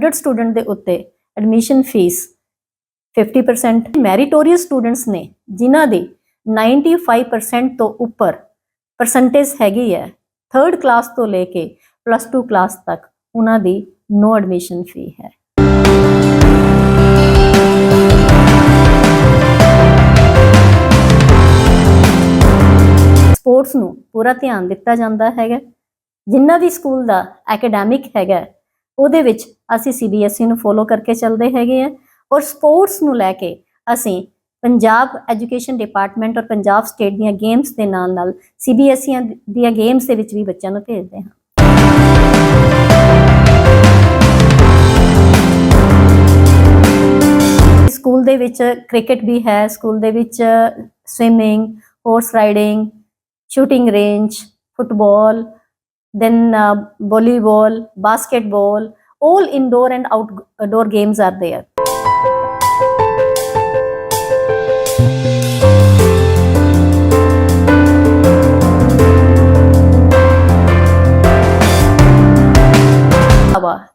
100 student ਦੇ ਉੱਤੇ admission fees 50% meritorious students ਨੇ, ਜਿਨ੍ਹਾਂ ਦੀ 95% ਤੋਂ ਉੱਪਰ ਪਰਸੈਂਟੇਜ ਹੈਗੀ ਹੈ ਥਰਡ ਕਲਾਸ ਤੋਂ ਲੈ ਕੇ ਪਲੱਸ 2 ਕਲਾਸ ਤੱਕ ਉਹਨਾਂ ਦੀ ਨੋ ਐਡਮਿਸ਼ਨ ਫੀ ਹੈ। ਸਪੋਰਟਸ ਨੂੰ ਪੂਰਾ ਧਿਆਨ ਦਿੱਤਾ ਜਾਂਦਾ ਹੈਗਾ। ਜਿੰਨਾ ਵੀ ਸਕੂਲ ਦਾ ਐਕੈਡੈਮਿਕ ਹੈਗਾ, ਉਹਦੇ ਵਿੱਚ ਅਸੀਂ ਸੀਬੀਐਸਈ ਨੂੰ ਫੋਲੋ ਕਰਕੇ ਚੱਲਦੇ ਹੈਗੇ ਆ ਔਰ ਸਪੋਰਟਸ ਨੂੰ ਲੈ ਕੇ ਅਸੀਂ ਪੰਜਾਬ ਐਜੂਕੇਸ਼ਨ ਡਿਪਾਰਟਮੈਂਟ ਔਰ ਪੰਜਾਬ ਸਟੇਟ ਦੀਆਂ ਗੇਮਸ ਦੇ ਨਾਲ ਨਾਲ ਸੀਬੀਐਸਈ ਦੀਆਂ ਗੇਮਸ ਦੇ ਵਿੱਚ ਵੀ ਬੱਚਿਆਂ ਨੂੰ ਭੇਜਦੇ ਹਾਂ। ਸਕੂਲ ਦੇ ਵਿੱਚ ਕ੍ਰਿਕਟ ਵੀ ਹੈ ਸਕੂਲ ਦੇ ਵਿੱਚ swimming horse riding shooting range football, then uh, volleyball, all indoor and outdoor games are there.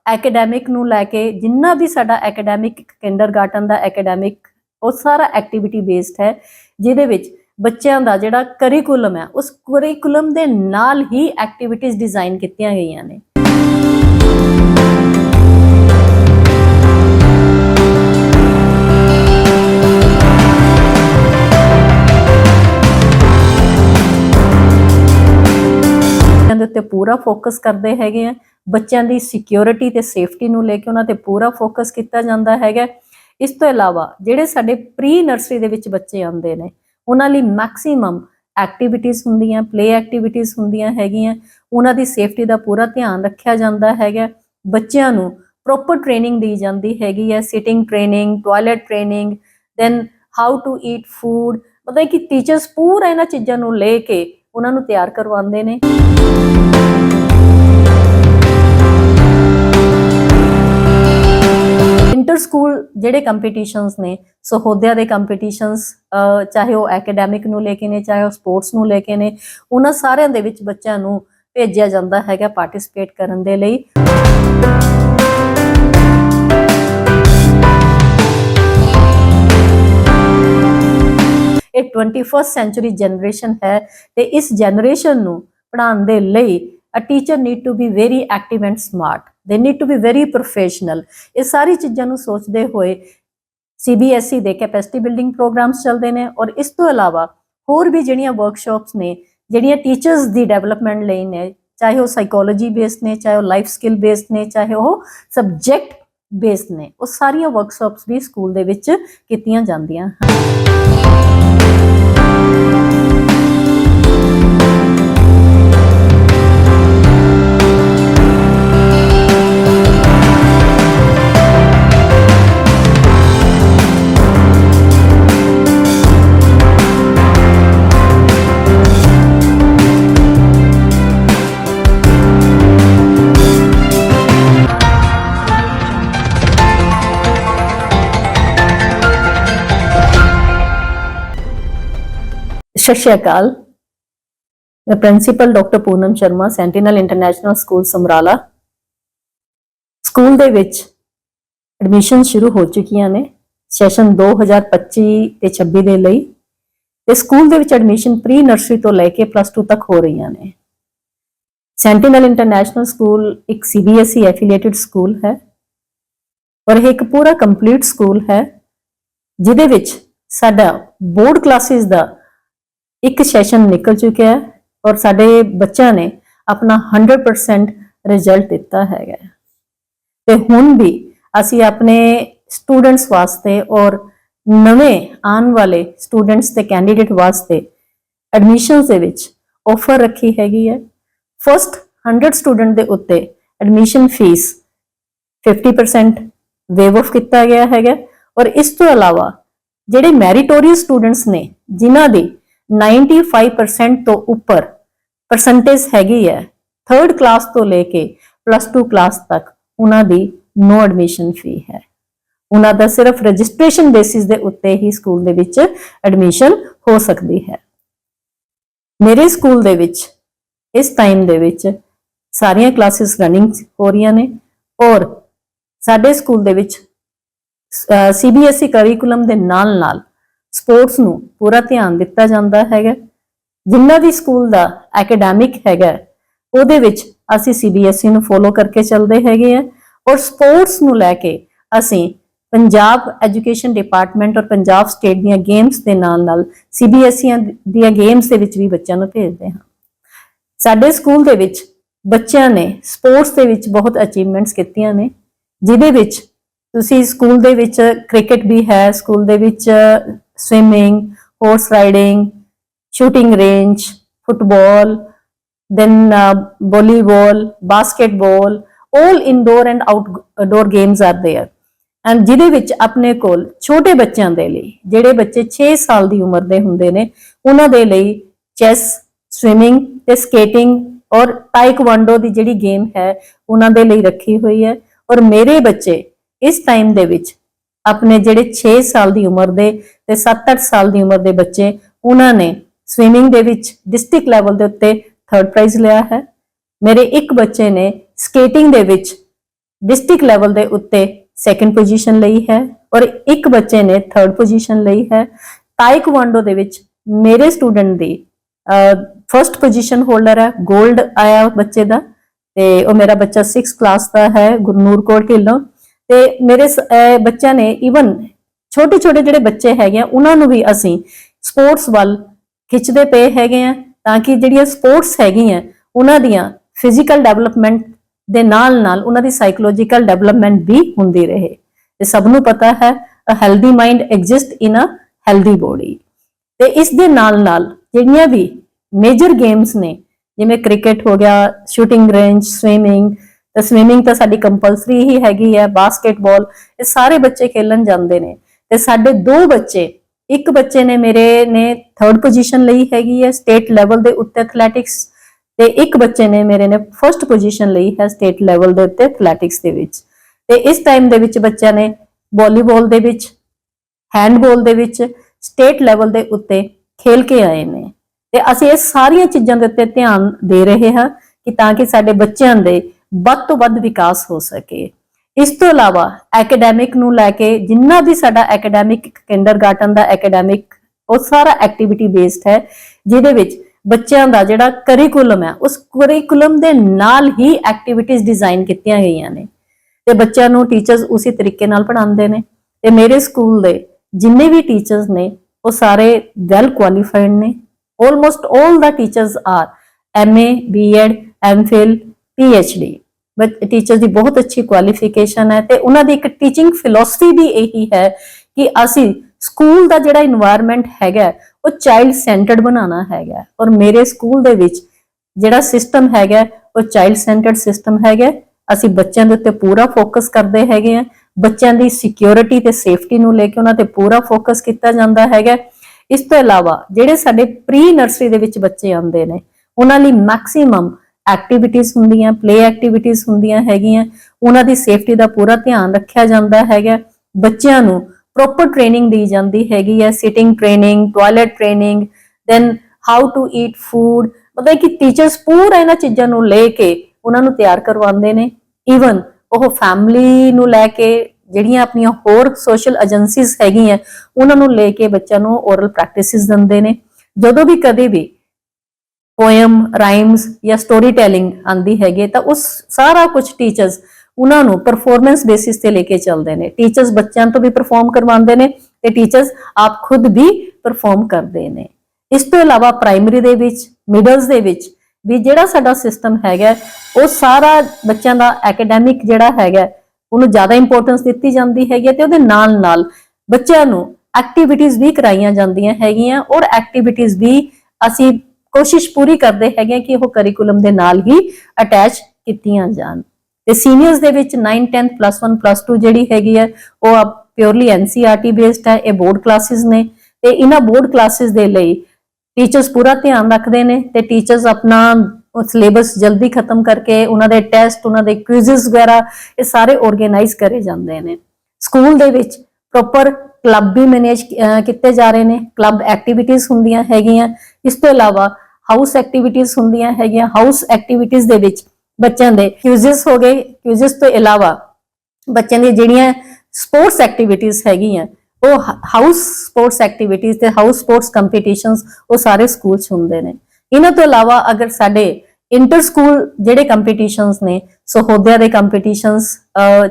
Academic ਨੂੰ ਲੈ ਕੇ ਜਿੰਨਾ ਵੀ ਸਾਡਾ ਐਕੈਡੈਮਿਕ ਕਿੰਡਰਗਾਰਟਨ ਦਾ ਐਕੈਡੈਮਿਕ ਉਹ ਸਾਰਾ ਐਕਟੀਵਿਟੀ ਬੇਸਡ ਹੈ, ਜਿਹਦੇ ਵਿੱਚ ਬੱਚਿਆਂ ਦਾ ਜਿਹੜਾ ਕਰਿਕੂਲਮ ਹੈ, ਉਸ ਕਰਿਕੂਲਮ ਦੇ ਨਾਲ ਹੀ ਐਕਟੀਵਿਟੀਜ਼ ਡਿਜ਼ਾਈਨ ਕੀਤੀਆਂ ਗਈਆਂ ਨੇ ਉੱਤੇ ਪੂਰਾ ਫੋਕਸ ਕਰਦੇ ਹੈਗੇ ਆ। ਬੱਚਿਆਂ ਦੀ ਸਿਕਿਉਰਿਟੀ ਤੇ ਸੇਫਟੀ ਨੂੰ ਲੈ ਕੇ ਉਹਨਾਂ ਤੇ ਪੂਰਾ ਫੋਕਸ ਕੀਤਾ ਜਾਂਦਾ ਹੈਗਾ। ਇਸ ਤੋਂ ਇਲਾਵਾ ਜਿਹੜੇ ਸਾਡੇ ਪ੍ਰੀ ਨਰਸਰੀ ਦੇ ਵਿੱਚ ਬੱਚੇ ਆਉਂਦੇ ਨੇ, ਉਹਨਾਂ ਲਈ ਮੈਕਸਿਮਮ ਐਕਟੀਵਿਟੀਜ਼ ਹੁੰਦੀਆਂ ਪਲੇ ਐਕਟੀਵਿਟੀਜ਼ ਹੁੰਦੀਆਂ ਹੈਗੀਆਂ। ਉਹਨਾਂ ਦੀ ਸੇਫਟੀ ਦਾ ਪੂਰਾ ਧਿਆਨ ਰੱਖਿਆ ਜਾਂਦਾ ਹੈਗਾ। ਬੱਚਿਆਂ ਨੂੰ ਪ੍ਰੋਪਰ ਟ੍ਰੇਨਿੰਗ ਦੀ ਜਾਂਦੀ ਹੈਗੀ ਹੈ। Sitting training toilet training then how to eat food ਮਤਲਬ ਕਿ ਟੀਚਰਸ ਪੂਰਾ ਇਹਨਾਂ ਚੀਜ਼ਾਂ ਨੂੰ ਲੈ ਕੇ ਉਹਨਾਂ ਨੂੰ ਤਿਆਰ ਕਰਵਾਉਂਦੇ ਨੇ। ਜਿਹੜੇ ਕੰਪੀਟੀਸ਼ਨਸ ਨੇ ਸਹੋਦਿਆ ਦੇ ਕੰਪੀਟੀਸ਼ਨਸ ਚਾਹੇ ਉਹ ਐਕੈਡੈਮਿਕ ਨੂੰ ਲੈ ਕੇ ਨੇ, ਚਾਹੇ ਉਹ ਸਪੋਰਟਸ ਨੂੰ ਲੈ ਕੇ ਨੇ, ਉਹਨਾਂ ਸਾਰਿਆਂ ਦੇ ਵਿੱਚ ਬੱਚਿਆਂ ਨੂੰ ਭੇਜਿਆ ਜਾਂਦਾ ਹੈਗਾ ਪਾਰਟਿਸਿਪੇਟ ਕਰਨ ਦੇ ਲਈ। ਇਹ 21st ਸੈਂਚੁਰੀ ਜਨਰੇਸ਼ਨ ਹੈ ਤੇ ਇਸ ਜਨਰੇਸ਼ਨ ਨੂੰ ਪੜ੍ਹਾਉਣ ਦੇ ਲਈ a teacher need to be very active and smart they need to be very professional ਇਹ ਸਾਰੀ ਚੀਜ਼ਾਂ ਨੂੰ ਸੋਚਦੇ ਹੋਏ ਸੀਬੀਐਸਈ ਦੇ ਕੈਪੈਸਿਟੀ ਬਿਲਡਿੰਗ ਪ੍ਰੋਗਰਾਮਸ ਚੱਲਦੇ ਨੇ ਔਰ ਇਸ ਤੋਂ ਇਲਾਵਾ ਹੋਰ ਵੀ ਜਿਹੜੀਆਂ ਵਰਕਸ਼ਾਪਸ ਨੇ, ਜਿਹੜੀਆਂ ਟੀਚਰਸ ਦੀ ਡਿਵੈਲਪਮੈਂਟ ਲਈ ਨੇ, ਚਾਹੇ ਉਹ ਸਾਈਕੋਲੋਜੀ ਬੇਸਡ ਨੇ, ਚਾਹੇ ਉਹ ਲਾਈਫ ਸਕਿੱਲ ਬੇਸਡ ਨੇ, ਚਾਹੇ ਉਹ ਸਬਜੈਕਟ ਬੇਸਡ ਨੇ, ਉਹ ਸਾਰੀਆਂ ਵਰਕਸ਼ਾਪਸ ਵੀ ਸਕੂਲ ਦੇ ਵਿੱਚ ਕੀਤੀਆਂ ਜਾਂਦੀਆਂ ਹਨ। ਸਤਿ ਸ਼੍ਰੀ ਅਕਾਲ। ਮੈਂ principal doctor Poonam Sharma, Sentinel international school Samrala. School ਦੇ ਵਿੱਚ ਐਡਮਿਸ਼ਨ ਸ਼ੁਰੂ ਹੋ ਚੁੱਕੀਆਂ ਨੇ ਸੈਸ਼ਨ 2025 ਤੇ 26 ਦੇ ਲਈ ਤੇ ਸਕੂਲ ਦੇ ਵਿੱਚ ਐਡਮਿਸ਼ਨ ਪ੍ਰੀ ਨਰਸਰੀ ਤੋਂ ਲੈ ਕੇ ਪਲੱਸ 2 ਤੱਕ ਹੋ ਰਹੀਆਂ ਨੇ। ਸੈਂਟੀਨਲ ਇੰਟਰਨੈਸ਼ਨਲ ਸਕੂਲ ਇੱਕ ਸੀਬੀਐਸਈ ਐਫੀਲੀਏਟਡ ਸਕੂਲ ਹੈ ਔਰ ਇਹ ਇੱਕ ਪੂਰਾ ਕੰਪਲੀਟ ਸਕੂਲ ਹੈ ਜਿਹਦੇ ਵਿੱਚ ਸਾਡਾ ਬੋਰਡ ਕਲਾਸਿਸ ਦਾ ਇੱਕ ਸੈਸ਼ਨ ਨਿਕਲ ਚੁੱਕਿਆ ਹੈ ਔਰ ਸਾਡੇ ਬੱਚਿਆਂ ਨੇ ਆਪਣਾ 100% ਰਿਜ਼ਲਟ ਦਿੱਤਾ ਹੈਗਾ ਤੇ ਹੁਣ ਵੀ ਅਸੀਂ ਆਪਣੇ ਸਟੂਡੈਂਟਸ ਵਾਸਤੇ ਔਰ ਨਵੇਂ ਆਉਣ ਵਾਲੇ ਸਟੂਡੈਂਟਸ ਤੇ ਕੈਂਡੀਡੇਟ ਵਾਸਤੇ ਐਡਮਿਸ਼ਨਸ ਦੇ ਵਿੱਚ ਆਫਰ ਰੱਖੀ ਹੈਗੀ ਹੈ। ਫਸਟ 100 ਸਟੂਡੈਂਟ ਦੇ ਉੱਤੇ ਐਡਮਿਸ਼ਨ ਫੀਸ 50% ਵੇਵ ਆਫ ਕੀਤਾ ਗਿਆ ਹੈਗਾ ਔਰ ਇਸ ਤੋਂ ਇਲਾਵਾ ਜਿਹੜੇ ਮੈਰੀਟੋਰੀਅਸ ਸਟੂਡੈਂਟਸ ਨੇ, ਜਿਨ੍ਹਾਂ ਦੀ 95% ਤੋਂ ਉੱਪਰ ਪਰਸੈਂਟੇਜ ਹੈਗੀ ਹੈ। ਥਰਡ ਕਲਾਸ ਤੋਂ ਲੈ ਕੇ ਪਲੱਸ 2 ਕਲਾਸ ਤੱਕ ਉਹਨਾਂ ਦੀ ਨੋ ਐਡਮਿਸ਼ਨ ਫੀ ਹੈ। ਉਹਨਾਂ ਦਾ ਸਿਰਫ ਰਜਿਸਟ੍ਰੇਸ਼ਨ ਬੇਸਿਸ ਦੇ ਉੱਤੇ ਹੀ ਸਕੂਲ ਦੇ ਵਿੱਚ ਐਡਮਿਸ਼ਨ ਹੋ ਸਕਦੀ ਹੈ। ਮੇਰੇ ਸਕੂਲ ਦੇ ਵਿੱਚ ਇਸ ਟਾਈਮ ਦੇ ਵਿੱਚ ਸਾਰੀਆਂ ਕਲਾਸਿਸ ਰਨਿੰਗ ਹੋ ਰਹੀਆਂ ਨੇ ਔਰ ਸਾਡੇ ਸਕੂਲ ਦੇ ਵਿੱਚ ਸੀਬੀਐਸਈ ਕਰਿਕੂਲਮ E ਦੇ ਨਾਲ ਨਾਲ ਸਪੋਰਟਸ ਨੂੰ ਪੂਰਾ ਧਿਆਨ ਦਿੱਤਾ ਜਾਂਦਾ ਹੈਗਾ। ਜਿੰਨਾ ਵੀ ਸਕੂਲ ਦਾ ਐਕੈਡੈਮਿਕ ਹੈਗਾ, ਉਹਦੇ ਵਿੱਚ ਅਸੀਂ ਸੀਬੀਐਸਈ ਨੂੰ ਫੋਲੋ ਕਰਕੇ ਚੱਲਦੇ ਹੈਗੇ ਆ ਔਰ ਸਪੋਰਟਸ ਨੂੰ ਲੈ ਕੇ ਅਸੀਂ ਪੰਜਾਬ ਐਜੂਕੇਸ਼ਨ ਡਿਪਾਰਟਮੈਂਟ ਔਰ ਪੰਜਾਬ ਸਟੇਟ ਦੀਆਂ ਗੇਮਸ ਦੇ ਨਾਲ ਨਾਲ ਸੀਬੀਐਸਈ ਦੀਆਂ ਗੇਮਸ ਦੇ ਵਿੱਚ ਵੀ ਬੱਚਿਆਂ ਨੂੰ ਭੇਜਦੇ ਹਾਂ। ਸਾਡੇ ਸਕੂਲ ਦੇ ਵਿੱਚ ਬੱਚਿਆਂ ਨੇ ਸਪੋਰਟਸ ਦੇ ਵਿੱਚ ਬਹੁਤ ਅਚੀਵਮੈਂਟਸ ਕੀਤੀਆਂ ਨੇ, ਜਿਹਦੇ ਵਿੱਚ ਤੁਸੀਂ ਸਕੂਲ ਦੇ ਵਿੱਚ ਕ੍ਰਿਕਟ ਵੀ ਹੈ, ਸਕੂਲ ਦੇ ਵਿੱਚ swimming horse riding shooting range football then uh, volleyball basketball all indoor and outdoor games are there. And ਜਿਹਦੇ ਵਿੱਚ ਆਪਣੇ ਕੋਲ ਛੋਟੇ ਬੱਚਿਆਂ ਦੇ ਲਈ ਜਿਹੜੇ ਬੱਚੇ 6 ਸਾਲ ਦੀ ਉਮਰ ਦੇ ਹੁੰਦੇ ਨੇ ਉਹਨਾਂ ਦੇ ਲਈ ਚੈਸ ਸਵਿਮਿੰਗ ਤੇ ਸਕੇਟਿੰਗ ਔਰ ਟਾਈਕਵਾਂਡੋ ਦੀ ਜਿਹੜੀ ਗੇਮ ਹੈ ਉਹਨਾਂ ਦੇ ਲਈ ਰੱਖੀ ਹੋਈ ਹੈ। ਔਰ ਮੇਰੇ ਬੱਚੇ ਇਸ ਟਾਈਮ ਦੇ ਵਿੱਚ ਆਪਣੇ ਜਿਹੜੇ 6 ਸਾਲ ਦੀ ਉਮਰ ਦੇ ਤੇ 7-8 ਸਾਲ ਦੀ ਉਮਰ ਦੇ ਬੱਚੇ ਉਹਨਾਂ ਨੇ ਸਵਿਮਿੰਗ ਦੇ ਵਿੱਚ ਡਿਸਟ੍ਰਿਕਟ ਲੈਵਲ ਦੇ ਉੱਤੇ ਥਰਡ ਪ੍ਰਾਈਜ਼ ਲਿਆ ਹੈ। ਮੇਰੇ ਇੱਕ ਬੱਚੇ ਨੇ ਸਕੇਟਿੰਗ ਦੇ ਵਿੱਚ ਡਿਸਟ੍ਰਿਕਟ ਲੈਵਲ ਦੇ ਉੱਤੇ ਸੈਕੰਡ ਪੋਜੀਸ਼ਨ ਲਈ ਹੈ ਔਰ ਇੱਕ ਬੱਚੇ ਨੇ ਥਰਡ ਪੋਜੀਸ਼ਨ ਲਈ ਹੈ। ਤਾਈਕਵਾਂਡੋ ਦੇ ਵਿੱਚ ਮੇਰੇ ਸਟੂਡੈਂਟ ਦੀ ਫਰਸਟ ਪੋਜੀਸ਼ਨ ਹੋਲਡਰ ਹੈ 골ਡ ਆਇਆ ਬੱਚੇ ਦਾ ਤੇ ਉਹ ਮੇਰਾ ਬੱਚਾ 6th ਕਲਾਸ ਦਾ ਹੈ ਗੁਰਨੂਰ ਕੌਰ ਢਿੱਲੋਂ ਤੇ ਮੇਰੇ ਸ- ਬੱਚਿਆਂ ਨੇ ਇਵਨ ਛੋਟੇ ਛੋਟੇ ਜਿਹੜੇ ਬੱਚੇ ਹੈਗੇ ਆ, ਉਹਨਾਂ ਨੂੰ ਵੀ ਅਸੀਂ ਸਪੋਰਟਸ ਵੱਲ ਖਿੱਚਦੇ ਪਏ ਹੈਗੇ ਆ ਤਾਂ ਕਿ ਜਿਹੜੀਆਂ ਸਪੋਰਟਸ ਹੈਗੀਆਂ ਉਹਨਾਂ ਦੀਆਂ ਫਿਜ਼ੀਕਲ ਡਿਵੈਲਪਮੈਂਟ ਦੇ ਨਾਲ ਨਾਲ ਉਹਨਾਂ ਦੀ ਸਾਈਕੋਲੋਜੀਕਲ ਡਿਵੈਲਪਮੈਂਟ ਵੀ ਹੁੰਦੀ ਰਹੇ। ਤੇ ਸਭ ਨੂੰ ਪਤਾ ਹੈ a healthy mind exist in a healthy body ਤੇ ਇਸ ਦੇ ਨਾਲ ਨਾਲ ਜਿਹੜੀਆਂ ਵੀ ਮੇਜਰ ਗੇਮਸ ਨੇ, ਜਿਵੇਂ ਕ੍ਰਿਕਟ ਹੋ ਗਿਆ ਸ਼ੂਟਿੰਗ ਰੇਂਜ ਸਵਿਮਿੰਗ ਤਾਂ ਸਵਿਮਿੰਗ ਤਾਂ ਸਾਡੀ ਕੰਪਲਸਰੀ ਹੀ ਹੈਗੀ ਹੈ ਬਾਸਕਟਬਾਲ ਇਹ ਸਾਰੇ ਬੱਚੇ ਖੇਲਣ ਜਾਂਦੇ ਨੇ। ਤੇ ਸਾਡੇ ਦੋ ਬੱਚੇ, ਇੱਕ ਬੱਚੇ ਨੇ ਮੇਰੇ, ਨੇ ਥਰਡ ਪੋਜੀਸ਼ਨ ਲਈ ਹੈਗੀ ਹੈ ਸਟੇਟ ਲੈਵਲ ਦੇ ਉੱਤੇ ਐਥਲੈਟਿਕਸ ਤੇ ਇੱਕ ਬੱਚੇ ਨੇ ਮੇਰੇ ਨੇ ਫਰਸਟ ਪੋਜੀਸ਼ਨ ਲਈ ਹੈ ਸਟੇਟ ਲੈਵਲ ਦੇ ਉੱਤੇ ਐਥਲੈਟਿਕਸ ਦੇ ਵਿੱਚ। ਤੇ ਇਸ ਟਾਈਮ ਦੇ ਵਿੱਚ ਬੱਚਿਆਂ ਨੇ ਵਾਲੀਬਾਲ ਦੇ ਵਿੱਚ ਹੈਂਡਬਾਲ ਦੇ ਵਿੱਚ ਸਟੇਟ ਲੈਵਲ ਦੇ ਉੱਤੇ ਖੇਲ ਕੇ ਆਏ ਨੇ। ਤੇ ਅਸੀਂ ਇਹ ਸਾਰੀਆਂ ਚੀਜ਼ਾਂ ਦੇ ਉੱਤੇ ਧਿਆਨ ਦੇ ਰਹੇ ਹਾਂ ਕਿ ਤਾਂ ਕਿ ਸਾਡੇ ਬੱਚਿਆਂ ਦੇ ਵੱਧ ਤੋਂ ਵੱਧ ਵਿਕਾਸ ਹੋ ਸਕੇ। ਇਸ ਤੋਂ ਇਲਾਵਾ ਐਕੈਡੈਮਿਕ ਨੂੰ ਲੈ ਕੇ ਜਿੰਨਾ ਵੀ ਸਾਡਾ ਐਕੈਡੈਮਿਕ ਕਿੰਡਰਗਾਰਟਨ ਦਾ ਐਕੈਡੈਮਿਕ ਉਹ ਸਾਰਾ ਐਕਟੀਵਿਟੀ ਬੇਸਡ ਹੈ, ਜਿਹਦੇ ਵਿੱਚ ਬੱਚਿਆਂ ਦਾ ਜਿਹੜਾ ਕਰਿਕੂਲਮ ਹੈ, ਉਸ ਕਰਿਕੂਲਮ ਦੇ ਨਾਲ ਹੀ ਐਕਟੀਵਿਟੀਜ਼ ਡਿਜ਼ਾਈਨ ਕੀਤੀਆਂ ਗਈਆਂ ਨੇ। ਤੇ ਬੱਚਿਆਂ ਨੂੰ ਟੀਚਰਸ ਉਸੇ ਤਰੀਕੇ ਨਾਲ ਪੜ੍ਹਾਉਂਦੇ ਨੇ। ਤੇ ਮੇਰੇ ਸਕੂਲ ਦੇ ਜਿੰਨੇ ਵੀ ਟੀਚਰਸ ਨੇ, ਉਹ ਸਾਰੇ ਵੈਲ ਕੁਆਲੀਫਾਈਡ ਨੇ। Almost all the teachers are MA B.Ed MPhil PhD but teacher ਦੀ ਬਹੁਤ ਅੱਛੀ ਕੁਆਲੀਫਿਕੇਸ਼ਨ ਹੈ ਤੇ ਉਹਨਾਂ ਦੀ ਇੱਕ ਟੀਚਿੰਗ ਫਿਲਾਸਫੀ ਵੀ ਇਹੀ ਹੈ ਕਿ ਅਸੀਂ ਸਕੂਲ ਦਾ ਜਿਹੜਾ এনवायरमेंट ਹੈਗਾ ਉਹ ਚਾਈਲਡ ਸੈਂਟਰਡ ਬਣਾਉਣਾ ਹੈਗਾ ਔਰ ਮੇਰੇ ਸਕੂਲ ਦੇ ਵਿੱਚ ਜਿਹੜਾ ਸਿਸਟਮ ਹੈਗਾ ਉਹ ਚਾਈਲਡ ਸੈਂਟਰਡ ਸਿਸਟਮ ਹੈਗਾ ਅਸੀਂ ਬੱਚਿਆਂ ਦੇ ਉੱਤੇ ਪੂਰਾ ਫੋਕਸ ਕਰਦੇ ਹੈਗੇ ਆ ਬੱਚਿਆਂ ਦੀ ਸਿਕਿਉਰਿਟੀ ਤੇ ਸੇਫਟੀ ਨੂੰ ਲੈ ਕੇ ਉਹਨਾਂ ਤੇ ਪੂਰਾ ਫੋਕਸ ਕੀਤਾ ਜਾਂਦਾ ਹੈਗਾ ਇਸ ਤੋਂ ਇਲਾਵਾ ਜਿਹੜੇ ਸਾਡੇ ਪ੍ਰੀ ਨਰਸਰੀ ਦੇ ਵਿੱਚ ਬੱਚੇ ਆਉਂਦੇ ਨੇ, ਉਹਨਾਂ ਲਈ ਮੈਕਸਿਮਮ ਐਕਟੀਵਿਟੀਜ਼ ਹੁੰਦੀਆਂ ਪਲੇ ਐਕਟੀਵਿਟੀਜ਼ ਹੁੰਦੀਆਂ ਹੈਗੀਆਂ, ਉਹਨਾਂ ਦੀ ਸੇਫਟੀ ਦਾ ਪੂਰਾ ਧਿਆਨ ਰੱਖਿਆ ਜਾਂਦਾ ਹੈਗਾ। ਬੱਚਿਆਂ ਨੂੰ ਪ੍ਰੋਪਰ ਟ੍ਰੇਨਿੰਗ ਦੀ ਜਾਂਦੀ ਹੈਗੀ ਹੈ sitting training toilet training then how to eat food ਮਤਲਬ ਕਿ ਟੀਚਰਸ ਪੂਰਾ ਇਹਨਾਂ ਚੀਜ਼ਾਂ ਨੂੰ ਲੈ ਕੇ ਉਹਨਾਂ ਨੂੰ ਤਿਆਰ ਕਰਵਾਉਂਦੇ ਨੇ। ਈਵਨ ਉਹ ਫੈਮਿਲੀ ਨੂੰ ਲੈ ਕੇ ਜਿਹੜੀਆਂ ਆਪਣੀਆਂ ਹੋਰ ਸੋਸ਼ਲ ਏਜੰਸੀਜ਼ ਹੈਗੀਆਂ, ਉਹਨਾਂ ਨੂੰ ਲੈ ਕੇ ਬੱਚਿਆਂ ਨੂੰ ਔਰਲ ਪ੍ਰੈਕਟਿਸਿਸ ਦਿੰਦੇ ਨੇ। ਜਦੋਂ ਵੀ ਕਦੇ ਵੀ ਪੋਇਮ, ਰਾਈਮਸ ਜਾਂ ਸਟੋਰੀ ਟੈਲਿੰਗ ਆਂਦੀ ਹੈਗੇ ਤਾਂ ਉਸ ਸਾਰਾ ਕੁਝ ਟੀਚਰਸ ਉਹਨਾਂ ਨੂੰ ਪਰਫਾਰਮੈਂਸ ਬੇਸਿਸ ਤੇ ਲੈ ਕੇ ਚੱਲਦੇ ਨੇ। ਟੀਚਰਸ ਬੱਚਿਆਂ ਤੋਂ ਵੀ ਪਰਫਾਰਮ ਕਰਵਾਉਂਦੇ ਨੇ ਤੇ ਟੀਚਰਸ ਆਪ ਖੁਦ ਵੀ ਪਰਫਾਰਮ ਕਰਦੇ ਨੇ। ਇਸ ਤੋਂ ਇਲਾਵਾ ਪ੍ਰਾਇਮਰੀ ਦੇ ਵਿੱਚ ਮਿਡਲਸ ਦੇ ਵਿੱਚ ਵੀ ਜਿਹੜਾ ਸਾਡਾ ਸਿਸਟਮ ਹੈਗਾ ਉਹ ਸਾਰਾ ਬੱਚਿਆਂ ਦਾ ਐਕੈਡੈਮਿਕ ਜਿਹੜਾ ਹੈਗਾ ਉਹਨੂੰ ਜ਼ਿਆਦਾ ਇੰਪੋਰਟੈਂਸ ਦਿੱਤੀ ਜਾਂਦੀ ਹੈਗੀ ਹੈ ਤੇ ਉਹਦੇ ਨਾਲ ਨਾਲ ਬੱਚਿਆਂ ਨੂੰ ਐਕਟੀਵਿਟੀਜ਼ ਵੀ ਕਰਾਈਆਂ ਜਾਂਦੀਆਂ ਹੈਗੀਆਂ ਔਰ ਐਕਟੀਵਿਟੀਜ਼ ਵੀ ਅਸੀਂ ਕੋਸ਼ਿਸ਼ ਪੂਰੀ ਕਰਦੇ ਹੈਗੇ ਕਿ ਉਹ ਕਰਿਕੂਲਮ ਦੇ ਨਾਲ ਹੀ ਅਟੈਚ ਕੀਤੀਆਂ ਜਾਣ। ਤੇ ਸੀਨੀਅਰਸ ਦੇ ਵਿੱਚ 9 10th ਪਲੱਸ 1 ਪਲੱਸ 2 ਜਿਹੜੀ ਹੈਗੀ ਹੈ ਉਹ ਪਿਓਰਲੀ ਐਨਸੀਆਰਟੀ ਬੇਸਡ ਹੈ ਇਹ ਬੋਰਡ ਕਲਾਸਿਸ ਨੇ। ਤੇ ਇਹਨਾਂ ਬੋਰਡ ਕਲਾਸਿਸ ਦੇ ਲਈ ਟੀਚਰਸ ਪੂਰਾ ਧਿਆਨ ਰੱਖਦੇ ਨੇ ਤੇ ਟੀਚਰਸ ਆਪਣਾ ਸਿਲੇਬਸ ਜਲਦੀ ਖਤਮ ਕਰਕੇ ਉਹਨਾਂ ਦੇ ਟੈਸਟ ਉਹਨਾਂ ਦੇ ਕੁਇਜ਼ਸ ਵਗੈਰਾ, ਇਹ ਸਾਰੇ ਆਰਗੇਨਾਈਜ਼ ਕਰੇ ਜਾਂਦੇ ਨੇ। ਸਕੂਲ ਦੇ ਵਿੱਚ ਪ੍ਰੋਪਰ ਕਲੱਬ ਵੀ ਮੈਨੇਜ ਕੀਤੇ ਜਾ ਰਹੇ ਨੇ ਕਲੱਬ ਐਕਟੀਵਿਟੀਜ਼ ਹੁੰਦੀਆਂ ਹੈਗੀਆਂ। ਇਸ ਤੋਂ ਇਲਾਵਾ ਹਾਊਸ ਐਕਟੀਵਿਟੀਜ਼ ਹੁੰਦੀਆਂ ਹੈਗੀਆਂ ਹਾਊਸ ਐਕਟੀਵਿਟੀਜ਼ ਦੇ ਵਿੱਚ ਬੱਚਿਆਂ ਦੇ ਕੁਇਜ਼ਸ ਹੋ ਗਏ ਕੁਇਜ਼ਸ ਤੋਂ ਇਲਾਵਾ ਬੱਚਿਆਂ ਦੀਆਂ ਜਿਹੜੀਆਂ ਸਪੋਰਟਸ ਐਕਟੀਵਿਟੀਜ਼ ਹੈਗੀਆਂ, ਉਹ ਹਾਊਸ ਸਪੋਰਟਸ ਐਕਟੀਵਿਟੀਜ਼ ਤੇ ਹਾਊਸ ਸਪੋਰਟਸ ਕੰਪੀਟੀਸ਼ਨਸ ਉਹ ਸਾਰੇ ਸਕੂਲ 'ਚ ਹੁੰਦੇ ਨੇ। ਇਹਨਾਂ ਤੋਂ ਇਲਾਵਾ ਅਗਰ ਸਾਡੇ ਇੰਟਰ ਸਕੂਲ ਜਿਹੜੇ ਕੰਪੀਟੀਸ਼ਨਸ ਨੇ, ਸਹੋਦਿਆਂ ਦੇ ਕੰਪੀਟੀਸ਼ਨਸ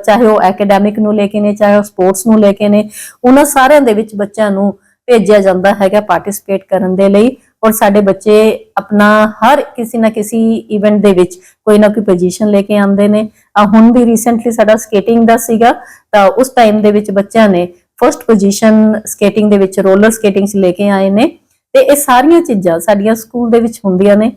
ਚਾਹੇ ਉਹ ਐਕੈਡੈਮਿਕ ਨੂੰ ਲੈ ਕੇ ਨੇ, ਚਾਹੇ ਉਹ ਸਪੋਰਟਸ ਨੂੰ ਲੈ ਕੇ ਨੇ, ਉਹਨਾਂ ਸਾਰਿਆਂ ਦੇ ਵਿੱਚ ਬੱਚਿਆਂ ਨੂੰ ਭੇਜਿਆ ਜਾਂਦਾ ਹੈਗਾ ਪਾਰਟਿਸਿਪੇਟ ਕਰਨ ਦੇ ਲਈ। ਔਰ ਸਾਡੇ ਬੱਚੇ ਆਪਣਾ ਹਰ ਕਿਸੇ ਨਾ ਕਿਸੇ ਇਵੈਂਟ ਦੇ ਵਿੱਚ ਕੋਈ ਨਾ ਕੋਈ ਪੋਜੀਸ਼ਨ ਲੈ ਕੇ ਆਉਂਦੇ ਨੇ। ਆ ਹੁਣ ਵੀ ਰੀਸੈਂਟਲੀ ਸਾਡਾ ਸਕੇਟਿੰਗ ਦਾ ਸੀਗਾ, ਤਾਂ ਉਸ ਟਾਈਮ ਦੇ ਵਿੱਚ ਬੱਚਿਆਂ ਨੇ ਫਰਸਟ ਪੋਜੀਸ਼ਨ ਸਕੇਟਿੰਗ ਦੇ ਵਿੱਚ ਰੋਲਰ ਸਕੇਟਿੰਗ 'ਚ ਲੈ ਕੇ ਆਏ ਨੇ। ਤੇ ਇਹ ਸਾਰੀਆਂ ਚੀਜ਼ਾਂ ਸਾਡੀਆਂ ਸਕੂਲ ਦੇ ਵਿੱਚ ਹੁੰਦੀਆਂ ਨੇ।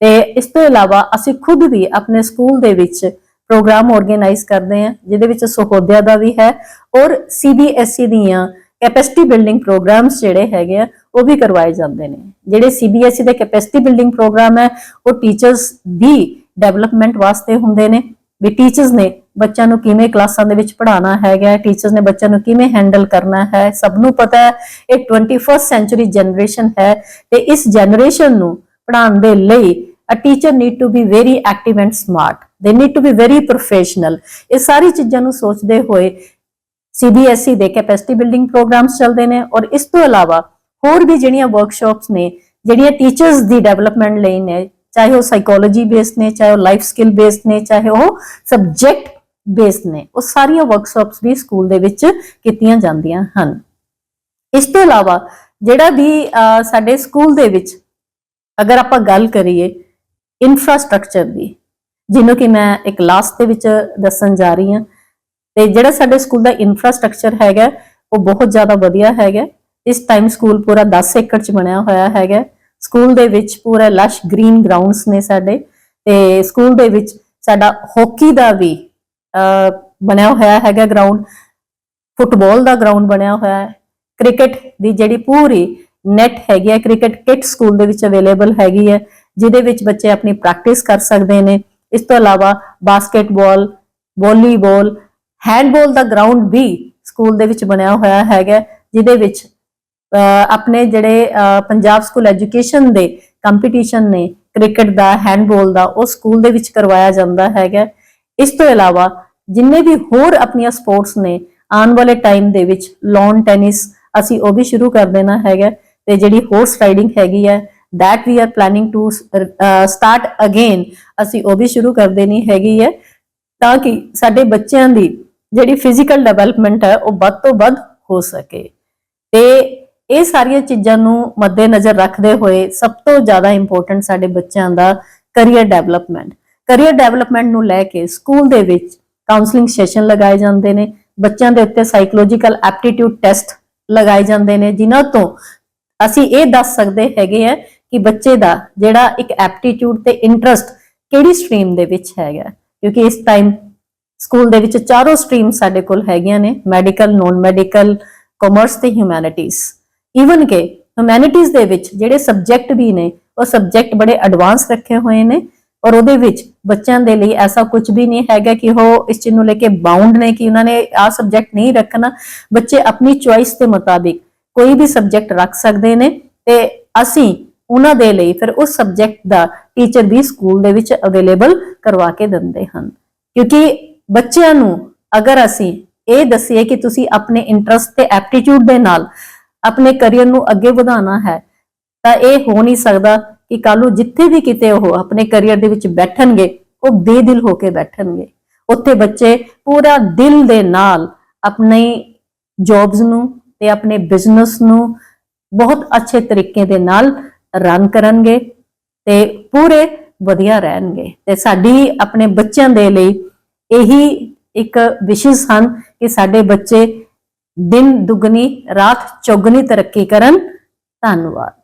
ਤੇ ਇਸ ਤੋਂ ਇਲਾਵਾ ਅਸੀਂ ਖੁਦ ਵੀ ਆਪਣੇ ਸਕੂਲ ਦੇ ਵਿੱਚ ਪ੍ਰੋਗਰਾਮ ਆਰਗੇਨਾਈਜ਼ ਕਰਦੇ ਹਾਂ, ਜਿਹਦੇ ਵਿੱਚ ਸਹੋਦਿਆ ਦਾ ਵੀ ਹੈ ਔਰ ਸੀਬੀਐਸਈ E ਦੀਆਂ ਕੈਪੈਸਿਟੀ ਬਿਲਡਿੰਗ ਪ੍ਰੋਗਰਾਮਸ ਜਿਹੜੇ ਹੈਗੇ ਆ ਉਹ ਵੀ ਕਰਵਾਏ ਜਾਂਦੇ ਨੇ। ਜਿਹੜੇ ਸੀਬੀਐਸਈ E ਦੇ ਕੈਪੈਸਿਟੀ ਬਿਲਡਿੰਗ ਪ੍ਰੋਗਰਾਮ ਹੈ, ਉਹ ਟੀਚਰਸ ਦੀ ਡਿਵੈਲਪਮੈਂਟ ਵਾਸਤੇ ਹੁੰਦੇ ਨੇ। ਵੀ ਟੀਚਰਸ ਨੇ ਬੱਚਿਆਂ ਨੂੰ ਕਿਵੇਂ ਕਲਾਸਾਂ ਦੇ ਵਿੱਚ ਪੜ੍ਹਾਉਣਾ ਹੈਗਾ ਟੀਚਰਸ ਨੇ ਬੱਚਿਆਂ ਨੂੰ ਕਿਵੇਂ ਹੈਂਡਲ ਕਰਨਾ ਹੈ, ਸਭ ਨੂੰ ਪਤਾ ਹੈ। ਇਹ 21st ਸੈਂਚੁਰੀ ਜਨਰੇਸ਼ਨ ਹੈ ਤੇ ਇਸ ਜਨਰੇਸ਼ਨ ਨੂੰ ਪੜ੍ਹਾਉਣ ਦੇ ਲਈ a teacher need to be very active and smart they need to be very professional ਇਹ ਸਾਰੀ ਚੀਜ਼ਾਂ ਨੂੰ ਸੋਚਦੇ ਹੋਏ CBSE E ਦੇ ਕੈਪੈਸਿਟੀ ਬਿਲਡਿੰਗ ਪ੍ਰੋਗਰਾਮਸ ਚੱਲਦੇ ਨੇ ਔਰ ਇਸ ਤੋਂ ਇਲਾਵਾ ਹੋਰ ਵੀ ਜਿਹੜੀਆਂ ਵਰਕਸ਼ਾਪਸ ਨੇ, ਜਿਹੜੀਆਂ ਟੀਚਰਸ ਦੀ ਡਿਵੈਲਪਮੈਂਟ ਲਈ ਨੇ, ਚਾਹੇ ਉਹ ਸਾਈਕੋਲੋਜੀ ਬੇਸਡ ਨੇ, ਚਾਹੇ ਉਹ ਲਾਈਫ ਸਕਿੱਲ ਬੇਸਡ ਨੇ, ਚਾਹੇ ਉਹ ਸਬਜੈਕਟ ਬੇਸਡ ਨੇ, ਉਹ ਸਾਰੀਆਂ ਵਰਕਸ਼ਾਪਸ ਵੀ ਸਕੂਲ ਦੇ ਵਿੱਚ ਕੀਤੀਆਂ ਜਾਂਦੀਆਂ ਹਨ। ਇਸ ਤੋਂ ਇਲਾਵਾ ਜਿਹੜਾ ਵੀ ਸਾਡੇ ਸਕੂਲ ਦੇ ਵਿੱਚ ਅਗਰ ਆਪਾਂ ਗੱਲ ਕਰੀਏ ਇਨਫਰਾਸਟ੍ਰਕਚਰ ਦੀ, ਜਿਹਨੂੰ ਕਿ ਮੈਂ ਇੱਕ ਲਾਸਟ ਦੇ ਵਿੱਚ ਦੱਸਣ ਜਾ ਰਹੀ ਹਾਂ, ਤੇ ਜਿਹੜਾ ਸਾਡੇ ਸਕੂਲ ਦਾ ਇਨਫਰਾਸਟ੍ਰਕਚਰ ਹੈਗਾ, ਉਹ ਬਹੁਤ ਜ਼ਿਆਦਾ ਵਧੀਆ ਹੈਗਾ। ਇਸ ਟਾਈਮ ਸਕੂਲ ਪੂਰਾ 10 ਏਕੜ ਚ ਬਣਿਆ ਹੋਇਆ ਹੈਗਾ। ਸਕੂਲ ਦੇ ਵਿੱਚ ਪੂਰਾ ਲਸ਼ ਗ੍ਰੀਨ ਗਰਾਊਂਡਸ ਨੇ ਸਾਡੇ ਤੇ ਸਕੂਲ ਦੇ ਵਿੱਚ ਸਾਡਾ ਹਾਕੀ ਦਾ ਵੀ ਬਣਿਆ ਹੋਇਆ ਹੈਗਾ ਗਰਾਊਂਡ ਫੁੱਟਬਾਲ ਦਾ ਗਰਾਊਂਡ ਬਣਿਆ ਹੋਇਆ ਹੈ। ਕ੍ਰਿਕਟ ਦੀ ਜਿਹੜੀ ਪੂਰੀ ਨੈਟ ਹੈਗੀ ਹੈ ਕ੍ਰਿਕਟ ਕਿਟ ਸਕੂਲ ਦੇ ਵਿੱਚ ਅਵੇਲੇਬਲ ਹੈਗੀ ਹੈ, ਜਿਹਦੇ ਵਿੱਚ ਬੱਚੇ ਆਪਣੀ ਪ੍ਰੈਕਟਿਸ ਕਰ ਸਕਦੇ ਨੇ। ਇਸ ਤੋਂ ਇਲਾਵਾ ਬਾਸਕਟਬਾਲ ਵਾਲੀਬਾਲ ਹੈਂਡਬਾਲ ਦਾ ਗਰਾਊਂਡ ਵੀ ਸਕੂਲ ਦੇ ਵਿੱਚ ਬਣਿਆ ਹੋਇਆ ਹੈਗਾ, ਜਿਹਦੇ ਵਿੱਚ ਆਪਣੇ ਜਿਹੜੇ ਪੰਜਾਬ ਸਕੂਲ ਐਜੂਕੇਸ਼ਨ ਦੇ ਕੰਪੀਟੀਸ਼ਨ ਨੇ ਕ੍ਰਿਕਟ ਦਾ ਹੈਂਡਬਾਲ ਦਾ ਉਹ ਸਕੂਲ ਦੇ ਵਿੱਚ ਕਰਵਾਇਆ ਜਾਂਦਾ ਹੈਗਾ। ਇਸ ਤੋਂ ਇਲਾਵਾ ਜਿੰਨੇ ਵੀ ਹੋਰ ਆਪਣੀਆਂ ਸਪੋਰਟਸ ਨੇ ਆਉਣ ਵਾਲੇ ਟਾਈਮ ਦੇ ਵਿੱਚ ਲੌਨ ਟੈਨਿਸ ਅਸੀਂ ਉਹ ਵੀ ਸ਼ੁਰੂ ਕਰ ਦੇਣਾ ਹੈਗਾ। ਤੇ ਜਿਹੜੀ ਹਾਰਸ ਰਾਈਡਿੰਗ ਹੈਗੀ ਹੈ that we are planning to uh, start again ਅਸੀਂ ਉਹ ਵੀ ਸ਼ੁਰੂ ਕਰ ਦੇਣੀ ਹੈਗੀ ਹੈ। ਤਾਂ ਕਿ ਸਾਡੇ ਬੱਚਿਆਂ ਦੀ ਜਿਹੜੀ ਫਿਜ਼ੀਕਲ ਡਿਵੈਲਪਮੈਂਟ ਹੈ ਉਹ ਵੱਧ ਤੋਂ ਵੱਧ ਹੋ ਸਕੇ। ਤੇ ਇਹ ਸਾਰੀਆਂ ਚੀਜ਼ਾਂ ਨੂੰ ਮੱਦੇਨਜ਼ਰ ਰੱਖਦੇ ਹੋਏ ਸਭ ਤੋਂ ਜ਼ਿਆਦਾ ਇੰਪੋਰਟੈਂਟ ਸਾਡੇ ਬੱਚਿਆਂ ਦਾ ਕੈਰੀਅਰ ਡਿਵੈਲਪਮੈਂਟ ਕੈਰੀਅਰ ਡਿਵੈਲਪਮੈਂਟ ਨੂੰ ਲੈ ਕੇ ਸਕੂਲ ਦੇ ਵਿੱਚ ਕਾਉਂਸਲਿੰਗ ਸੈਸ਼ਨ ਲਗਾਏ ਜਾਂਦੇ ਨੇ। ਬੱਚਿਆਂ ਦੇ ਉੱਤੇ ਸਾਈਕੋਲੋਜੀਕਲ ਐਪਟੀਟਿਊਡ ਟੈਸਟ ਲਗਾਏ ਜਾਂਦੇ ਨੇ, ਜਿਨ੍ਹਾਂ ਤੋਂ ਅਸੀਂ ਇਹ ਦੱਸ ਸਕਦੇ ਹੈਗੇ ਆ ਕਿ ਬੱਚੇ ਦਾ ਜਿਹੜਾ ਇੱਕ ਐਪਟੀਟਿਊਡ ਤੇ ਇੰਟਰਸਟ ਕਿਹੜੀ ਸਟਰੀਮ ਦੇ ਵਿੱਚ ਹੈਗਾ। ਕਿਉਂਕਿ ਇਸ ਟਾਈਮ ਸਕੂਲ ਦੇ ਵਿੱਚ ਚਾਰੋਂ ਸਟਰੀਮ ਸਾਡੇ ਕੋਲ ਹੈਗੀਆਂ ਨੇ ਮੈਡੀਕਲ ਨੋਨ ਮੈਡੀਕਲ ਕਾਮਰਸ ਤੇ ਹਿਊਮੈਨਿਟੀਜ਼ ਈਵਨ ਕਿ ਹਿਊਮੈਨਿਟੀਜ਼ ਦੇ ਵਿੱਚ ਜਿਹੜੇ ਸਬਜੈਕਟ ਵੀ ਨੇ, ਉਹ ਸਬਜੈਕਟ ਬੜੇ ਐਡਵਾਂਸ ਰੱਖੇ ਹੋਏ ਨੇ ਔਰ ਉਹਦੇ ਵਿੱਚ ਬੱਚਿਆਂ ਦੇ ਲਈ ਐਸਾ ਕੁਝ ਵੀ ਨਹੀਂ ਹੈਗਾ ਕਿ ਉਹ ਇਸ ਚੀਜ਼ ਨੂੰ ਲੈ ਕੇ ਬਾਉਂਡ ਨੇ ਕਿ ਉਹਨਾਂ ਨੇ ਆਹ ਸਬਜੈਕਟ ਨਹੀਂ ਰੱਖਣਾ। ਬੱਚੇ ਆਪਣੀ ਚੁਆਇਸ ਦੇ ਮੁਤਾਬਿਕ ਕੋਈ ਵੀ ਸਬਜੈਕਟ ਰੱਖ ਸਕਦੇ ਨੇ ਤੇ ਅਸੀਂ ਉਹਨਾਂ ਦੇ ਲਈ ਫਿਰ ਉਸ ਸਬਜੈਕਟ ਦਾ ਟੀਚਰ ਵੀ ਸਕੂਲ ਦੇ ਵਿੱਚ ਅਵੇਲੇਬਲ ਕਰਵਾ ਕੇ ਦਿੰਦੇ ਹਨ। ਕਿਉਂਕਿ ਬੱਚਿਆਂ ਨੂੰ ਅਗਰ ਅਸੀਂ ਇਹ ਦੱਸੀਏ ਕਿ ਤੁਸੀਂ ਆਪਣੇ ਇੰਟਰਸਟ ਤੇ ਐਪਟੀਟਿਊਡ ਦੇ ਨਾਲ ਆਪਣੇ ਕੈਰੀਅਰ ਨੂੰ ਅੱਗੇ ਵਧਾਉਣਾ ਹੈ, ਤਾਂ ਇਹ ਹੋ ਨਹੀਂ ਸਕਦਾ ਕਿ ਕੱਲ ਨੂੰ ਜਿੱਥੇ ਵੀ ਕਿਤੇ ਉਹ ਆਪਣੇ ਕੈਰੀਅਰ ਦੇ ਵਿੱਚ ਬੈਠਣਗੇ, ਉਹ ਬੇਦਿਲ ਹੋ ਕੇ ਬੈਠਣਗੇ। ਉੱਥੇ ਬੱਚੇ ਪੂਰਾ ਦਿਲ ਦੇ ਨਾਲ ਆਪਣੀ ਜੌਬਸ ਨੂੰ ਤੇ ਆਪਣੇ ਬਿਜ਼ਨਸ ਨੂੰ ਬਹੁਤ ਅੱਛੇ ਤਰੀਕੇ ਦੇ ਨਾਲ ਰਨ ਕਰਨਗੇ ਤੇ ਪੂਰੇ ਵਧੀਆ ਰਹਿਣਗੇ। ਤੇ ਸਾਡੀ, ਆਪਣੇ ਬੱਚਿਆਂ ਦੇ ਲਈ ਇਹੀ ਇੱਕ ਵਿਸ਼ੇਸ਼ ਹਨ ਕਿ ਸਾਡੇ ਬੱਚੇ ਦਿਨ ਦੁਗਣੀ ਰਾਤ ਚੌਗਣੀ ਤਰੱਕੀ ਕਰਨ। ਧੰਨਵਾਦ।